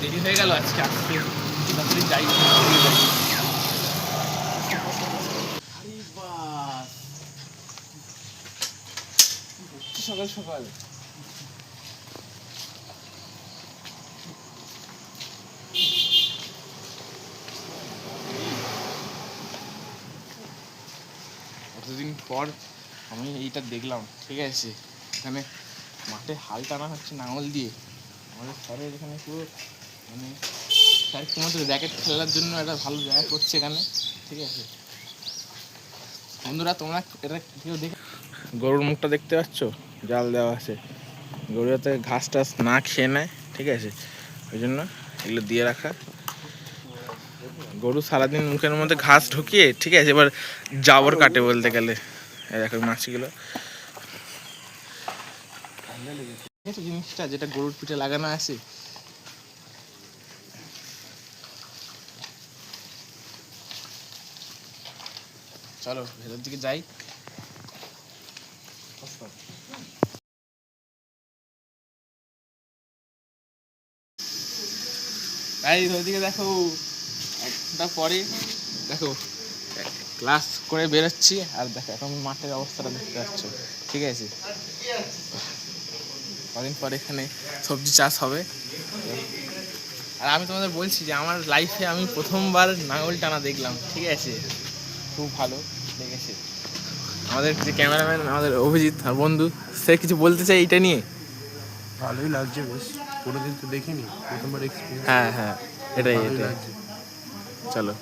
আজকে আসতে তাড়াতাড়ি যাই সকাল সকাল? কতদিন পর আমি এইটা দেখলাম ঠিক আছে? এখানে মাঠে হাল টানা হচ্ছে নাঙল দিয়ে। আমাদের স্যারের এখানে পুরো মানে স্যার তোমাদের র্যাকেট খেলার জন্য একটা ভালো জায়গা করছে এখানে ঠিক আছে? বন্ধুরা তোমরা এটা কেউ দেখে গরুর মুখটা দেখতে পাচ্ছ? জাল দেওয়া আছে। গরু যাতে ঘাস টাস না খেয়ে নেয় ঠিক আছে? ওই জন্য এগুলো দিয়ে রাখা। গরু সারাদিন মুখের মধ্যে ঘাস ঢুকিয়ে ঠিক আছে? এবার জাবর কাটে বলতে গেলে। দেখো মাছিগুলো। জিনিসটা যেটা গরুর পিঠে লাগানো আছে চলো, ভেতর দিকে যাই। তাই ক্লাস করে বেরোচ্ছি, আর দেখো, এখন মাঠের অবস্থাটা দেখতে ঠিক আছে? কদিন পরে এখানে সবজি চাষ হবে। আর আমি তোমাদের বলছি যে, আমার লাইফে আমি প্রথমবার নাঙল টানা দেখলাম। ঠিক আছে? খুব ভালো লেগেছে। আমাদের যে ক্যামেরাম্যান আমাদের অভিজিৎ আর বন্ধু সে কিছু বলতে চাই এটা নিয়ে? ভালোই লাগছে বেশ। কোনোদিন তো দেখিনি প্রথমবার এক্সপিরিয়েন্স হ্যাঁ হ্যাঁ এটাই এটাই। চলো।